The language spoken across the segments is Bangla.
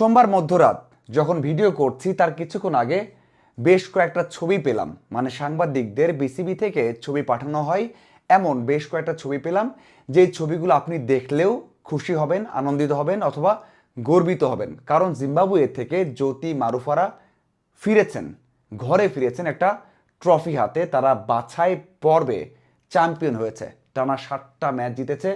সোমবার মধ্যরাত যখন ভিডিও করছি, তার কিছুক্ষণ আগে বেশ কয়েকটা ছবি পেলাম। মানে সাংবাদিকদের বিসিবি থেকে ছবি পাঠানো হয়, এমন বেশ কয়েকটা ছবি পেলাম যে ছবিগুলো আপনি দেখলেও খুশি হবেন, আনন্দিত হবেন অথবা গর্বিত হবেন। কারণ জিম্বাবুয়ে থেকে জ্যোতি মারুফারা ফিরেছেন, ঘরে ফিরেছেন একটা ট্রফি হাতে। তারা বাছাই পর্বে চ্যাম্পিয়ন হয়েছে। টানা সাতটা ম্যাচ জিতেছে,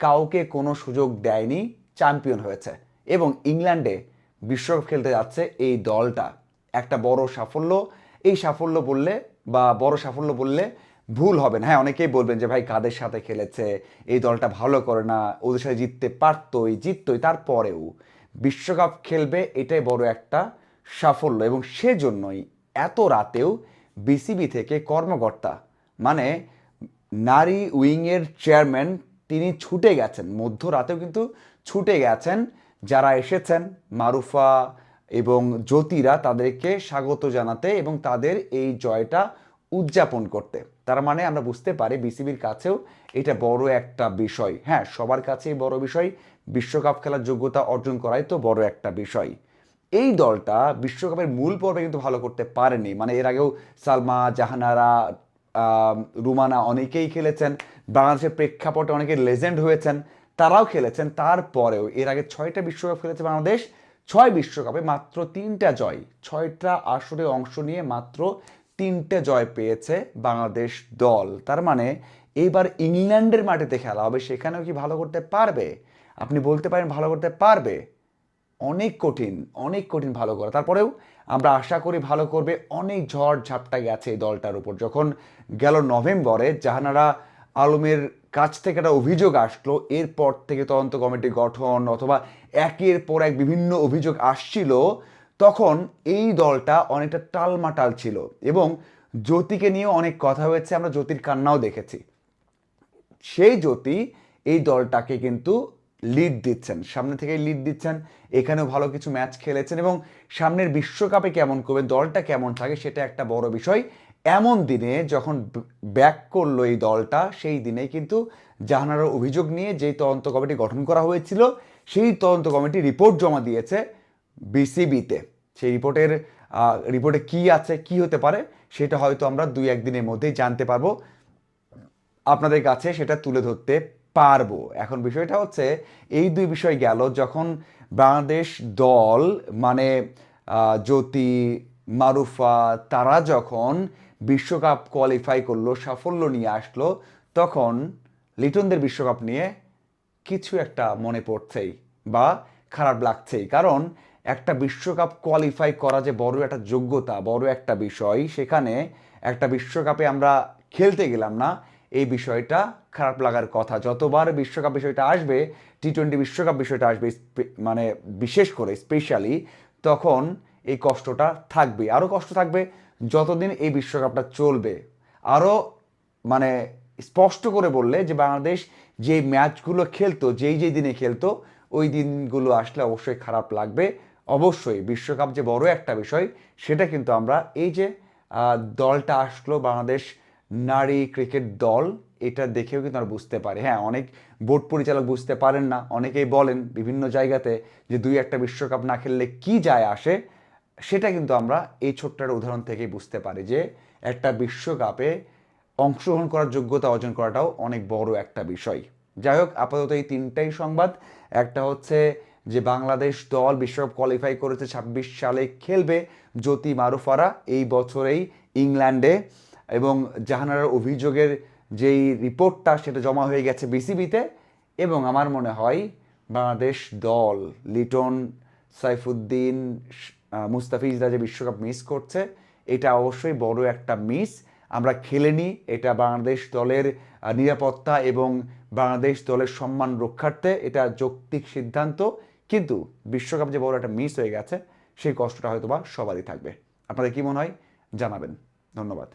কাউকে কোনো সুযোগ দেয়নি, চ্যাম্পিয়ন হয়েছে। এবং ইংল্যান্ডে বিশ্বকাপ খেলতে যাচ্ছে এই দলটা। একটা বড় সাফল্য। এই সাফল্য বললে বা বড় সাফল্য বললে ভুল হবে না। হ্যাঁ অনেকেই বলবেন যে, ভাই, কাদের সাথে খেলেছে? এই দলটা ভালো করে না। ওদের সাথে জিততে পারতোই, জিততোই তারপরেও। বিশ্বকাপ খেলবে এটাই বড় একটা সাফল্য এবং সেজন্যই এত রাতেও বিসিবি থেকে কর্মকর্তা মানে নারী উইংয়ের চেয়ারম্যান, তিনি ছুটে গেছেন। মধ্যরাতেও কিন্তু ছুটে গেছেন। যারা এসেছেন, মারুফা এবং জ্যোতিরা তাদেরকে স্বাগত জানাতে এবং তাদের এই জয়টা উদযাপন করতে। তার মানে আমরা বুঝতে পারি বিসিবির কাছেও এটা বড় একটা বিষয়। হ্যাঁ সবার কাছেই বড় বিষয়, বিশ্বকাপ খেলার যোগ্যতা অর্জন করাই তো বড় একটা বিষয়। এই দলটা বিশ্বকাপের মূল পর্বে কিন্তু ভালো করতে পারেনি। মানে এর আগেও সালমা, জাহানারা রুমানা অনেকেই খেলেছেন। বাংলাদেশের প্রেক্ষাপটে অনেকে লেজেন্ড হয়েছেন। তারাও খেলেছেন। তারপরেও এর আগে ছয়টা বিশ্বকাপ খেলেছে বাংলাদেশ, ছয় বিশ্বকাপে মাত্র তিনটা জয়, ছয়টা আসরে অংশ নিয়ে মাত্র তিনটে জয় পেয়েছে বাংলাদেশ দল। তার মানে এইবার ইংল্যান্ডের মাটিতে খেলা হবে, সেখানেও কি ভালো করতে পারবে? আপনি বলতে পারেন ভালো করতে পারবে। অনেক কঠিন অনেক কঠিন ভালো করা। তারপরেও আমরা আশা করি ভালো করবে, অনেক ঝড় ঝাপটা গেছে এই দলটার উপর। যখন গেল নভেম্বরে, জাহানারা আলমের কাছ থেকে একটা অভিযোগ আসলো, এরপর থেকে তদন্ত কমিটি গঠন অথবা একের পর এক বিভিন্ন অভিযোগ আসছিল, তখন এই দলটা অনেকটা টালমাটাল ছিল এবং জ্যোতিকে নিয়ে অনেক কথা হয়েছে, আমরা জ্যোতির কান্নাও দেখেছি। সেই জ্যোতি এই দলটাকে কিন্তু লিড দিচ্ছেন, সামনে থেকে লিড দিচ্ছেন, এখানেও ভালো কিছু ম্যাচ খেলেছেন এবং সামনের বিশ্বকাপে কেমন করবে দলটা কেমন থাকে সেটা একটা বড় বিষয়। এমন দিনে যখন ব্যাক করল এই দলটা, সেই দিনে কিন্তু জাহানারার অভিযোগ নিয়ে যেই তদন্ত কমিটি গঠন করা হয়েছিল, সেই তদন্ত কমিটি রিপোর্ট জমা দিয়েছে বিসিবিতে। সেই রিপোর্টের রিপোর্টে কি আছে, কি হতে পারে, সেটা হয়তো আমরা দুই একদিনের মধ্যেই জানতে পারব। আপনাদের কাছে সেটা তুলে ধরতে পারব। এখন বিষয়টা হচ্ছে, এই দুই বিষয় গেল যখন বাংলাদেশ দল মানে জ্যোতি, মারুফা, তারা যখন বিশ্বকাপ কোয়ালিফাই করল, সাফল্য নিয়ে আসলো, তখন লিটনদের বিশ্বকাপ নিয়ে কিছু একটা মনে পড়ছেই বা খারাপ লাগছেই। কারণ একটা বিশ্বকাপ কোয়ালিফাই করা যে বড় একটা যোগ্যতা, বড় একটা বিষয়, সেখানে একটা বিশ্বকাপে আমরা খেলতে গেলাম না, এই বিষয়টা খারাপ লাগার কথা। যতবার বিশ্বকাপ বিষয়টা আসবে টি টোয়েন্টি বিশ্বকাপ বিষয়টা আসবে মানে বিশেষ করে স্পেশালি তখন এই কষ্টটা থাকবে। আরও কষ্ট থাকবে যতদিন এই বিশ্বকাপটা চলবে। আরও মানে স্পষ্ট করে বললে যে বাংলাদেশ যে ম্যাচগুলো খেলতো, যেই যেই দিনে খেলতো, ওই দিনগুলো আসলে অবশ্যই খারাপ লাগবে। অবশ্যই বিশ্বকাপ যে বড় একটা বিষয়, সেটা কিন্তু আমরা এই যে দলটা আসলো, বাংলাদেশ নারী ক্রিকেট দল, এটা দেখেও কিন্তু আমরা বুঝতে পারি। হ্যাঁ অনেক বোর্ড পরিচালক বুঝতে পারেন না, অনেকেই বলেন বিভিন্ন জায়গাতে যে দুই একটা বিশ্বকাপ না খেললে কি যায় আসে। সেটা কিন্তু আমরা এই ছোট্ট একটা উদাহরণ থেকেই বুঝতে পারি যে একটা বিশ্বকাপে অংশগ্রহণ করার যোগ্যতা অর্জন করাটাও অনেক বড় একটা বিষয়। যাই হোক, আপাতত এই তিনটাই সংবাদ। একটা হচ্ছে যে বাংলাদেশ দল বিশ্বকাপ কোয়ালিফাই করেছে ছাব্বিশ সালে খেলবে জ্যোতি মারুফারা এই বছরেই ইংল্যান্ডে এবং জাহানারার অভিযোগের যেই রিপোর্টটা সেটা জমা হয়ে গেছে বিসিবিতে এবং আমার মনে হয় বাংলাদেশ দল লিটন সাইফুদ্দিন মুস্তাফিজরা যে বিশ্বকাপ মিস করছে। এটা অবশ্যই বড় একটা মিস আমরা খেলেনি এটা বাংলাদেশ দলের নিরাপত্তা এবং বাংলাদেশ দলের সম্মান রক্ষার্থে এটা যৌক্তিক সিদ্ধান্ত। কিন্তু বিশ্বকাপ যে বড় একটা মিস হয়ে গেছে, সেই কষ্টটা হয়তো বা সবারই থাকবে। আপনাদের কি মনে হয়? জানাবেন। ধন্যবাদ।